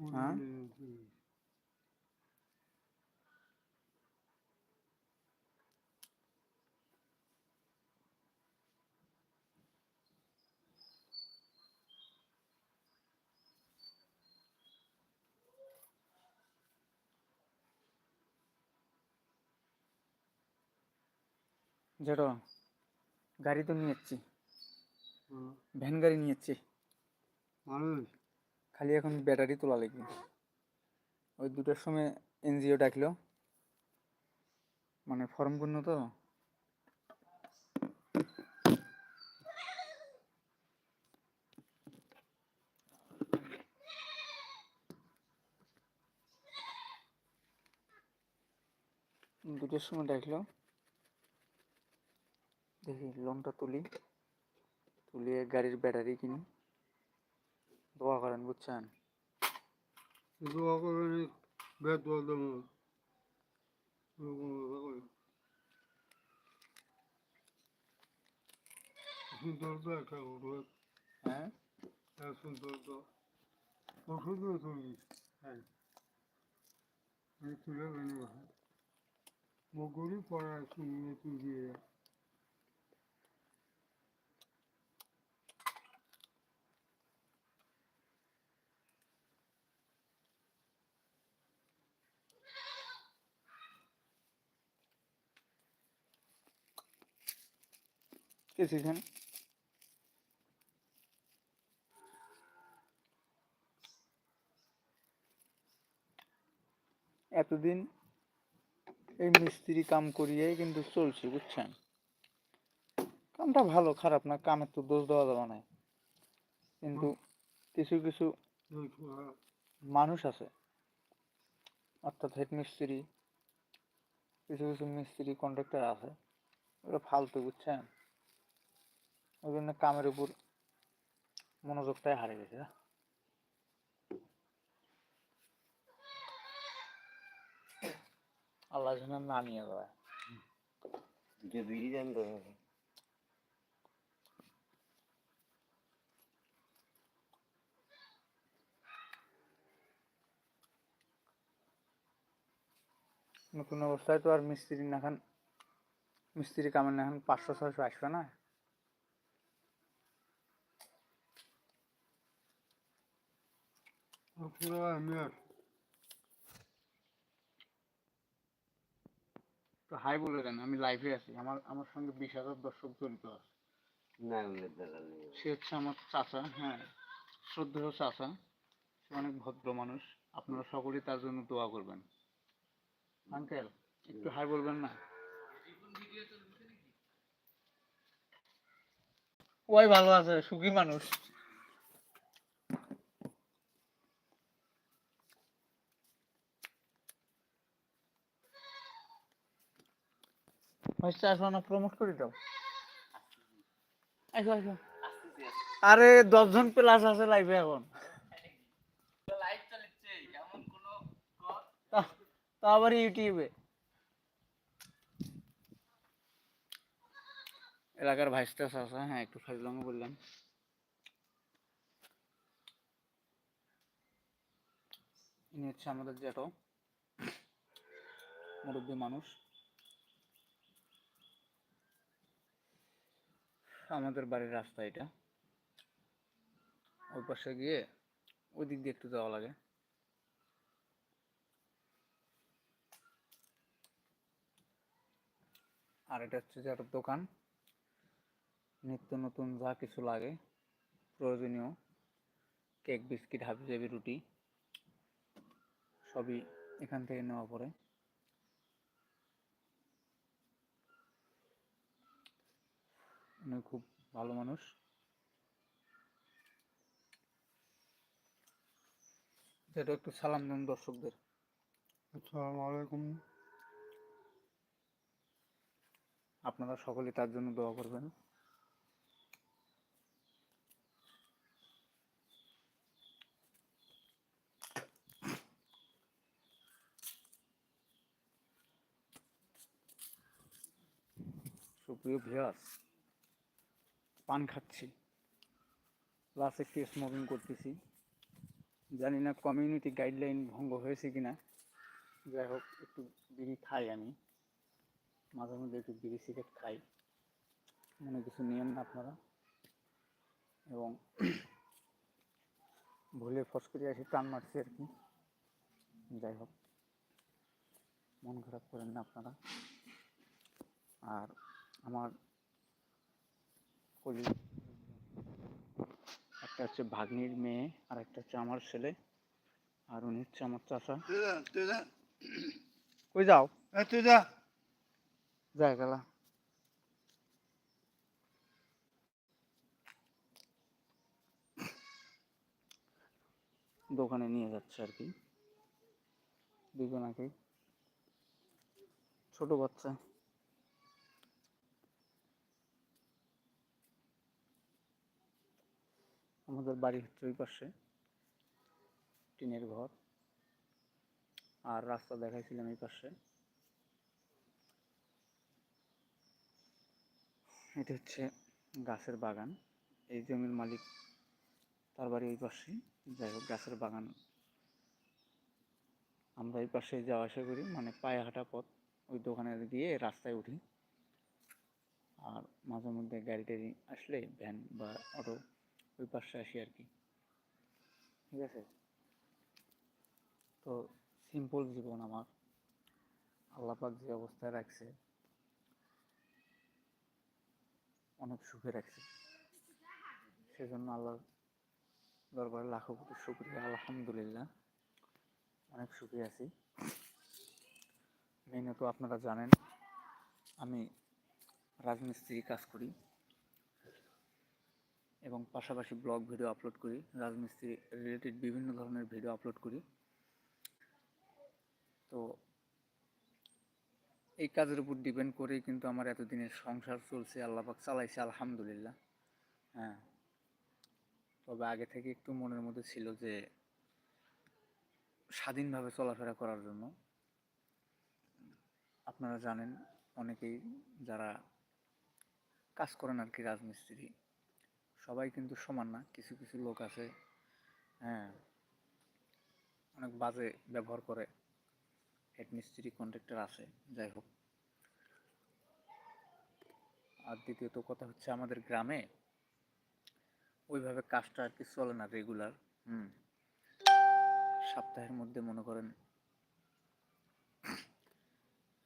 হ্যাঁ যেটা গাড়ি তো নিয়ে যাচ্ছি ভ্যান গাড়ি নিয়ে যাচ্ছি মানুষ খালি এখন ব্যাটারি তোলা লাগবে। ওই দুটোর সময় এনজিও ডাকলো। মানে ফর্ম পূর্ণ তো? দুটোর সময় ডাকলো। দেখি লোনটা তুলি। তুলিয়ে গাড়ির ব্যাটারি কিনি। দোয়া করেন বুঝছেন? দোয়া করে বেদ সুন্দর তো একটা ওষুধ হ্যাঁ? এক সুন্দর তো ওষুধও তুমি? হ্যাঁ। তুলে মগুরি পড়া শুনিয়ে তুই দিয়ে কে শিখেন এতদিন এই মিস্ত্রি কাম করিয়েই কিন্তু চলছে, বুঝছেন? কামটা ভালো, খারাপ না কামের তো দোষ দেওয়া যাবে না। কিন্তু কিছু কিছু মানুষ আছে, অর্থাৎ হেড মিস্ত্রি, কিছু কিছু মিস্ত্রি কন্ট্রাক্টর আছে ওগুলো ফালতু, বুঝছেন? ওই জন্য কামের উপর মনোযোগটাই হারিয়ে গেছে না? আল্লাহ যেন না নিয়ে যায়। যে বিড়ি জানতো নতুন অবস্থায় তো আর মিস্ত্রি না খান মিস্ত্রি কামের না এখন পাঁচশো ছয়শো আসবে না? তো হাই বলে দেন আমি লাইভে আছি। আমার আমার সঙ্গে বিশ হাজার দর্শক জড়িত আছে। সে হচ্ছে আমার চাচা হ্যাঁ শ্রদ্ধেয় চাচা। সে অনেক ভদ্র মানুষ। আপনারা সকলেই তার জন্য দোয়া করবেন। আঙ্কেল একটু হাই বলবেন না? ওই ভালো আছে সুখী মানুষ। না প্রমোট করি দাও। আরে, দশজন প্লাস আছে লাইভে এখন। তা- আবার ইউটিউবে। এলাকার ভাইসটা আছে হ্যাঁ একটু ফাজলামো বললাম ইনি হচ্ছে আমাদের জেঠো মুরব্বী মানুষ। আমাদের বাড়ির রাস্তা এটা। ওই পাশে গিয়ে ওই দিক দিয়ে একটু যাওয়া লাগে। আর এটা হচ্ছে যে একটা দোকান। নিত্য নতুন যা কিছু লাগে, প্রয়োজনীয়। কেক, বিস্কিট, হাবিজাবি, রুটি, সবই এখান থেকে নেওয়া পড়ে। উনি খুব ভালো মানুষ। যেটা একটু সালাম দেন দর্শকদের। আসসালামু আলাইকুম আপনারা সকলেই তার জন্য দোয়া করবেন। সুপ্রিয় ভিয়াস পান খাচ্ছি। প্লাস একটু স্মোকিং করতেছি। জানি না কমিউনিটি গাইডলাইন ভঙ্গ হয়েছে কি না যাই হোক, একটু বিড়ি খাই আমি। মাঝে মধ্যে একটু বিড়ি সিগারেট খাই। মনে কিছু নিয়েন না আপনারা। এবং ভুলে ফস করে আসি টান মারছি আর কি। যাই হোক, মন খারাপ করেন না আপনারা। আর আমার কলি একটা হচ্ছে ভাগ্নির মেয়ে, আর একটা হচ্ছে আমার ছেলে, আর উনি হচ্ছে আমার যা কই যাও? তুই যা দোকানে নিয়ে যাচ্ছে আর কি। দুজনাকে ছোট বাচ্চা। আমাদের বাড়ি হচ্ছে ওই পাশে, টিনের ঘর। আর রাস্তা দেখাইছিলাম এই পাশে। এটা হচ্ছে গাছের বাগান, এই জমির মালিক তার বাড়ি ওই পাশে যাই হোক, গাছের বাগান। আমরা এই পাশে যাওয়া আসা করি মানে পায়ে হাঁটা পথ। ওই দোকানে দিয়ে রাস্তায় উঠি। আর মাঝে মধ্যে গাড়ি টাড়ি আসলে ভ্যান বা অটো ওই পাশে আসি আর কি। ঠিক আছে? তো সিম্পল জীবন আমার। আল্লাপাক যে অবস্থায় রাখছে, অনেক সুখে রাখছে। সেজন্য আল্লাহর দরবারে লাখো কোটি শুক্রিয়া, আলহামদুলিল্লাহ। অনেক সুখে আছি। মেনত আপনারা জানেন, আমি রাজমিস্ত্রি কাজ করি। এবং পাশাপাশি ব্লগ ভিডিও আপলোড করি, রাজমিস্ত্রি রিলেটেড বিভিন্ন ধরনের ভিডিও আপলোড করি। তো এই কাজের উপর ডিপেন্ড করেই কিন্তু আমার এতদিনের সংসার চলছে আল্লাপাক চালাইছে, আলহামদুলিল্লাহ। হ্যাঁ। তবে আগে থেকে একটু মনের মধ্যে ছিল যে, স্বাধীনভাবে চলাফেরা করার জন্য। আপনারা জানেন, অনেকেই যারা কাজ করেন আর কি রাজমিস্ত্রি সবাই কিন্তু সমান না, কিছু কিছু লোক আছে হ্যাঁ অনেক বাজে ব্যবহার করে হেড মিস্ত্রি কন্ট্রাক্টর আছে, যাই হোক। আর দ্বিতীয়ত কথা হচ্ছে আমাদের গ্রামে ওইভাবে কাজটা আর কি চলে না রেগুলার হুম। সপ্তাহের মধ্যে মনে করেন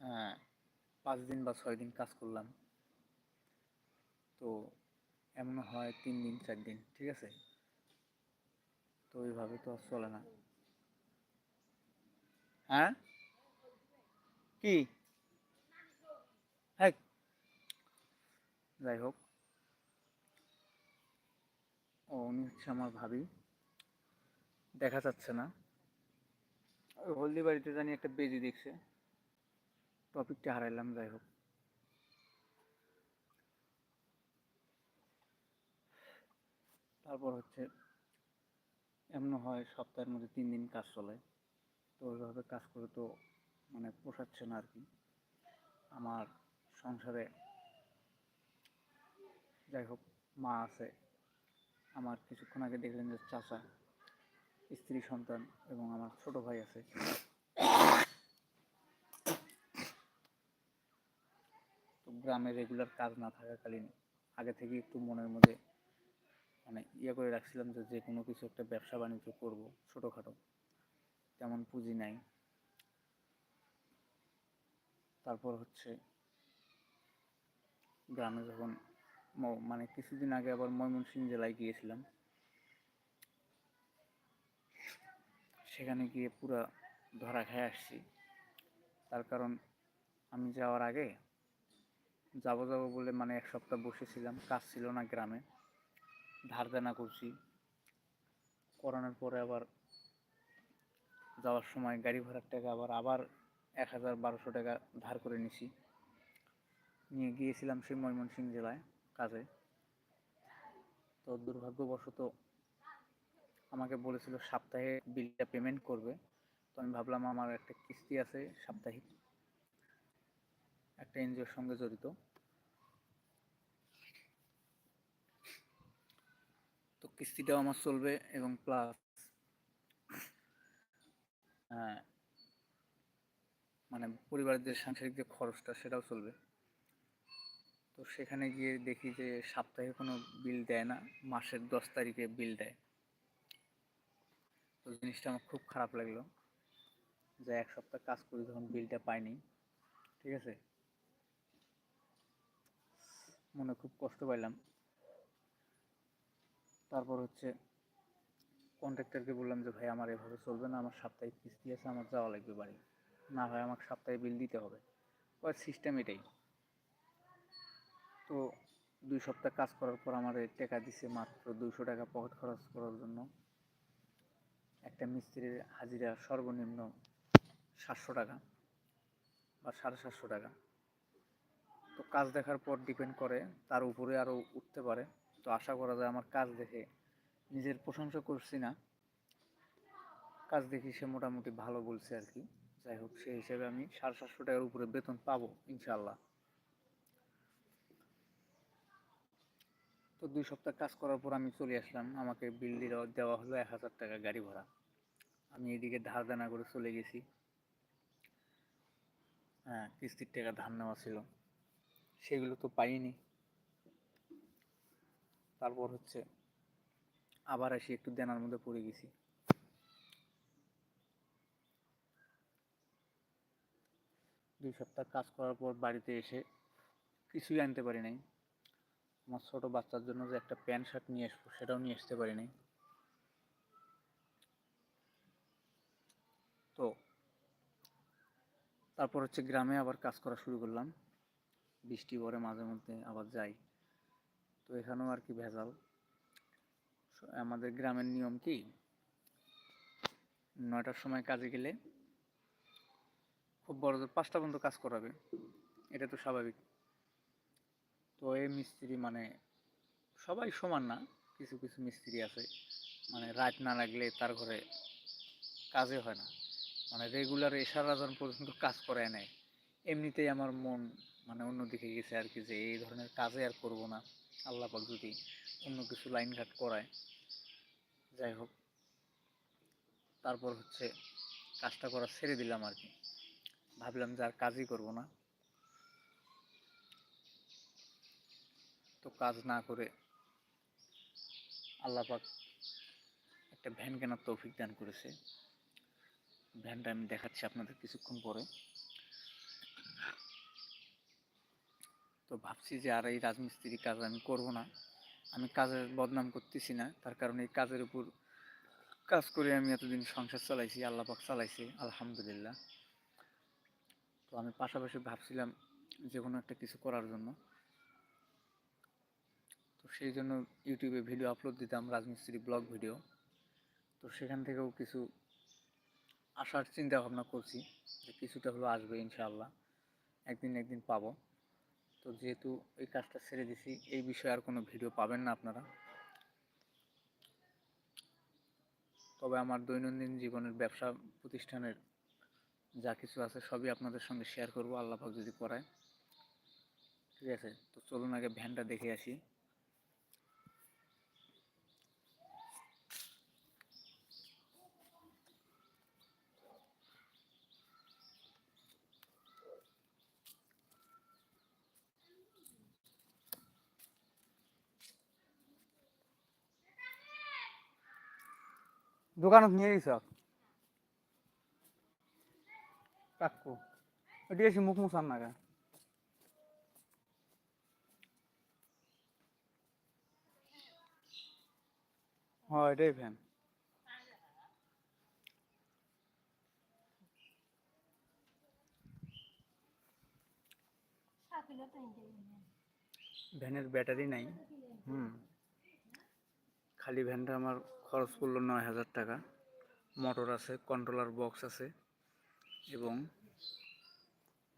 হ্যাঁ পাঁচ দিন বা ছয় দিন কাজ করলাম। তো এমন হয় তিন দিন, চার দিন, ঠিক আছে? তো ওইভাবে তো আর চলে না। হ্যাঁ? কি? হ্যাঁ যাই হোক। ও উনি হচ্ছে আমার ভাবি। দেখা যাচ্ছে না। হলদি বাড়িতে জানি একটা বেজি দেখছে। টপিকটা হারাইলাম, যাই হোক। তারপর হচ্ছে এমন হয় সপ্তাহের মধ্যে তিন দিন কাজ চলে। তো ওইভাবে কাজ করে তো মানে পোষাচ্ছে না আর কি আমার সংসারে যাই হোক, মা আছে। আমার কিছুক্ষণ আগে দেখলেন যে চাচা, স্ত্রী, সন্তান এবং আমার ছোট ভাই আছে। তো গ্রামে রেগুলার কাজ না থাকাকালীন আগে থেকে একটু মনের মধ্যে মানে ইয়ে করে রাখছিলাম যে যে কোনো কিছু একটা ব্যবসা বাণিজ্য করব ছোটোখাটো। তেমন পুঁজি নাই। তারপর হচ্ছে গ্রামে যখন মানে কিছুদিন আগে আবার ময়মনসিংহ জেলায় গিয়েছিলাম। সেখানে গিয়ে পুরা ধরা খেয়ে আসছি। তার কারণ আমি যাওয়ার আগে যাব যাব বলে মানে এক সপ্তাহ বসেছিলাম, কাজ ছিল না গ্রামে। ধার দেনা করছি। করানোর পরে আবার যাওয়ার সময় গাড়ি ভাড়ার টাকা আবার আবার এক হাজার বারোশো টাকা ধার করে নিছি। নিয়ে গিয়েছিলাম সেই ময়মনসিংহ জেলায় কাজে। তো দুর্ভাগ্যবশত আমাকে বলেছিল সপ্তাহে বিলটা পেমেন্ট করবে। তো আমি ভাবলাম আমার একটা কিস্তি আছে সাপ্তাহিক। একটা এনজিওর সঙ্গে জড়িত। কিস্তিটাও আমার চলবে এবং প্লাস হ্যাঁ, মানে পরিবারের যে সাংসারিক যে খরচটা সেটাও চলবে। তো সেখানে গিয়ে দেখি যে সাপ্তাহে কোনো বিল দেয় না, মাসের দশ তারিখে বিল দেয়। তো জিনিসটা আমার খুব খারাপ লাগল যে এক সপ্তাহ কাজ করি যখন বিলটা পাইনি, ঠিক আছে? মনে খুব কষ্ট পাইলাম। তারপর হচ্ছে কন্ট্রাক্টরকে বললাম যে, ভাই, আমার এভাবে চলবে না, আমার সাপ্তাহিক কিস্তি আছে, আমার যাওয়া লাগবে বাড়ি। না হয় আমাকে সপ্তাহে বিল দিতে হবে। ওর সিস্টেম এটাই। তো দুই সপ্তাহ কাজ করার পর আমার টাকা দিছে মাত্র দুইশো টাকা পকেট খরচ করার জন্য। একটা মিস্ত্রির হাজিরা সর্বনিম্ন সাতশো টাকা বা সাড়ে সাতশো টাকা। তো কাজ দেখার পর ডিপেন্ড করে, তার উপরে আরও উঠতে পারে। তো আশা করা যায় আমার কাজ দেখে নিজের প্রশংসা করছি না। কাজ দেখি সে মোটামুটি ভালো বলছে আর কি। যাই হোক, সেই হিসেবে আমি সাড়ে সাতশো টাকার উপরে বেতন পাবো ইনশাল্লাহ তো দুই সপ্তাহ কাজ করার পর আমি চলে আসলাম। আমাকে বিল দেওয়া দেওয়া হলো এক হাজার টাকা গাড়ি ভাড়া। আমি এদিকে ধার দেনা করে চলে গেছি। হ্যাঁ কিস্তির টাকা ধার নেওয়া ছিল। সেগুলো তো পাইনি। তারপর হচ্ছে আবার এসে একটু দেনার মধ্যে পড়ে গেছি। দুই সপ্তাহ কাজ করার পর বাড়িতে এসে কিছুই আনতে পারি নাই। আমার ছোটো বাচ্চার জন্য যে একটা প্যান্ট শার্ট নিয়ে আসব সেটাও নিয়ে আসতে পারি নাই। তো তারপর হচ্ছে গ্রামে আবার কাজ করা শুরু করলাম। বৃষ্টি পরে মাঝে মধ্যে আবার যাই। তো এখানেও আর কি ভেজাল। আমাদের গ্রামের নিয়ম কি? নয়টার সময় কাজে গেলে খুব বড় পাঁচটা পর্যন্ত কাজ করাবে এটা তো স্বাভাবিক। তো এই মিস্ত্রি মানে সবাই সমান না, কিছু কিছু মিস্ত্রি আছে। মানে রাত না লাগলে তার ঘরে কাজে হয় না। মানে রেগুলার এশার আজান পর্যন্ত কাজ করায় নেয়। এমনিতেই আমার মন মানে অন্যদিকে গেছে আর কি যে এই ধরনের কাজে আর করব না। আল্লাহ পাক যদি অন্য কিছু লাইন ঘাট করায়, যাই হোক। তারপর হচ্ছে কাজটা করা ছেড়ে দিলাম আর কি ভাবলাম যে আর কাজই করব না। তো কাজ না করে আল্লাহ পাক একটা ভ্যান কেনার তৌফিক দান করেছে। ভ্যানটা আমি দেখাচ্ছি আপনাদের কিছুক্ষণ পরে। তো ভাবছি যে, আর, এই রাজমিস্ত্রি কাজ আমি করব না। আমি কাজের বদনাম করতেছি না। তার কারণে এই কাজের উপর কাজ করে আমি এতদিন সংসার চালাইছি, আল্লাহ পাক চালাইছি, আলহামদুলিল্লাহ। তো আমি পাশাপাশি ভাবছিলাম যে, কোনো একটা কিছু করার জন্য। তো সেই জন্য ইউটিউবে ভিডিও আপলোড দিতাম, রাজমিস্ত্রি ব্লগ ভিডিও তো সেখান থেকেও কিছু আসার চিন্তা ভাবনা করছি যে, কিছুটা হলো আসবে ইনশাআল্লাহ। একদিন একদিন পাবো। তো যেহেতু এই কাজটা ছেড়ে দিছি, এই বিষয়ে আর কোনো ভিডিও পাবেন না আপনারা। তবে আমার দৈনন্দিন জীবনের ব্যবসা প্রতিষ্ঠানের যা কিছু আছে, সবই আপনাদের সঙ্গে শেয়ার করব, আল্লাহ যদি করায়। ঠিক আছে? তো চলুন আগে ভ্যানটা দেখে আসি। দোকানত নিয়ে গেছ কাকু এটি এসে মুখ মুসান না হ্যাঁ এটাই ফ্যান ভ্যানের ব্যাটারি নাই। হুম। খালি ভ্যানটা আমার খরচ পড়ল নয় হাজার টাকা। মোটর আছে কন্ট্রোলার বক্স আছে এবং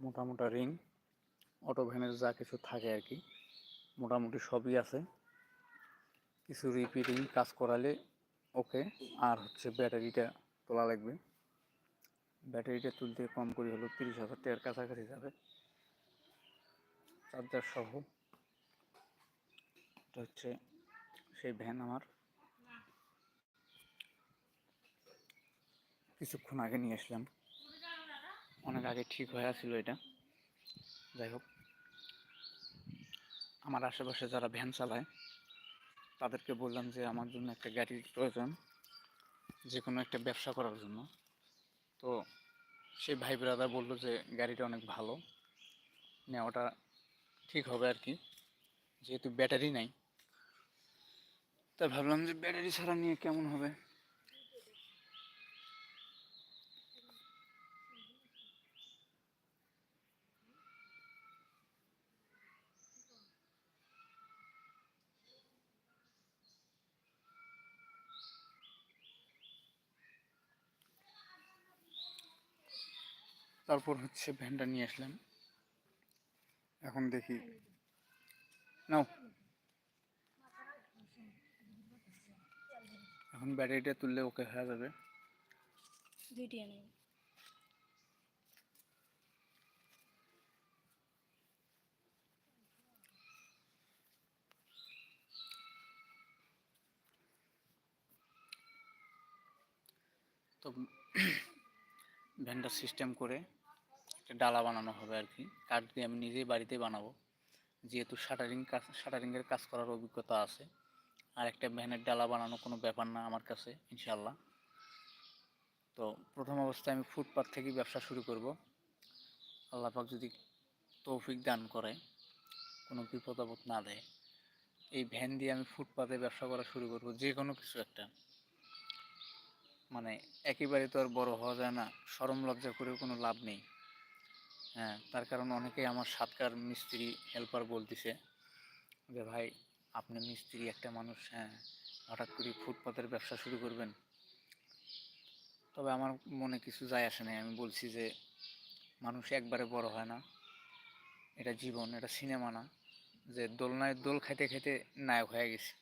মোটা মোটা রিং অটো ভ্যানের যা কিছু থাকে আর কি, মোটামুটি সবই আছে। কিছু রিপিটিং কাজ করালে ওকে আর হচ্ছে ব্যাটারিটা তোলা লাগবে। ব্যাটারিটা তুলতে কম করে হলো তিরিশ হাজার টাকার কাছাকাছি যাবে। চার্জার সহ। এটা হচ্ছে সেই ভ্যান আমার। কিছুক্ষণ আগে নিয়ে আসলাম। অনেক আগে ঠিক হয়ে ছিল এটা। যাই হোক, আমার আশেপাশে যারা ভ্যান চালায়, তাদেরকে বললাম যে আমার জন্য একটা গাড়ির প্রয়োজন যে কোনো একটা ব্যবসা করার জন্য। তো সেই ভাই ব্রাদার বলল যে গাড়িটা অনেক ভালো, নেওয়াটা ঠিক হবে আর কি, যেহেতু ব্যাটারি নাই। তাই ভাবলাম যে ব্যাটারি ছাড়া নিয়ে কেমন হবে? তারপর হচ্ছে ভ্যানটা নিয়ে আসলাম। এখন দেখি। নাও। এখন ব্যাটারিটা তুললে ওকে হয়ে যাবে। দুইটি আনি। তো ভ্যানটা সিস্টেম করে ডালা বানানো হবে আর কি। কাঠ দিয়ে আমি নিজেই বাড়িতে বানাবো। যেহেতু শাটারিং কাজ, শাটারিংয়ের কাজ করার অভিজ্ঞতা আছে। আর একটা ভ্যানের ডালা বানানো কোনো ব্যাপার না আমার কাছে ইনশাল্লাহ তো প্রথম অবস্থায় আমি ফুটপাথ থেকেই ব্যবসা শুরু করব। আল্লাহ পাক যদি তৌফিক দান করে, কোনো বিপদ আপদ না দেয়। এই ভ্যান দিয়ে আমি ফুটপাতে ব্যবসা করা শুরু করব, যে কোনো কিছু একটা। মানে একেবারে তো আর বড় হওয়া যায় না সরম লজ্জা করেও কোনো লাভ নেই। হ্যাঁ তার কারণ অনেকেই আমার সাতকার মিস্ত্রি হেল্পার বলতেছে যে, ভাই, আপনি মিস্ত্রি একটা মানুষ হ্যাঁ হঠাৎ করে ফুটপাতের ব্যবসা শুরু করবেন? তবে আমার মনে কিছু যায় আসে নাই। আমি বলছি যে, মানুষ একবারে বড় হয় না। এটা জীবন, এটা সিনেমা না। যে, দোলনায় দোল খাইতে খাইতে নায়ক হয়ে গেছে।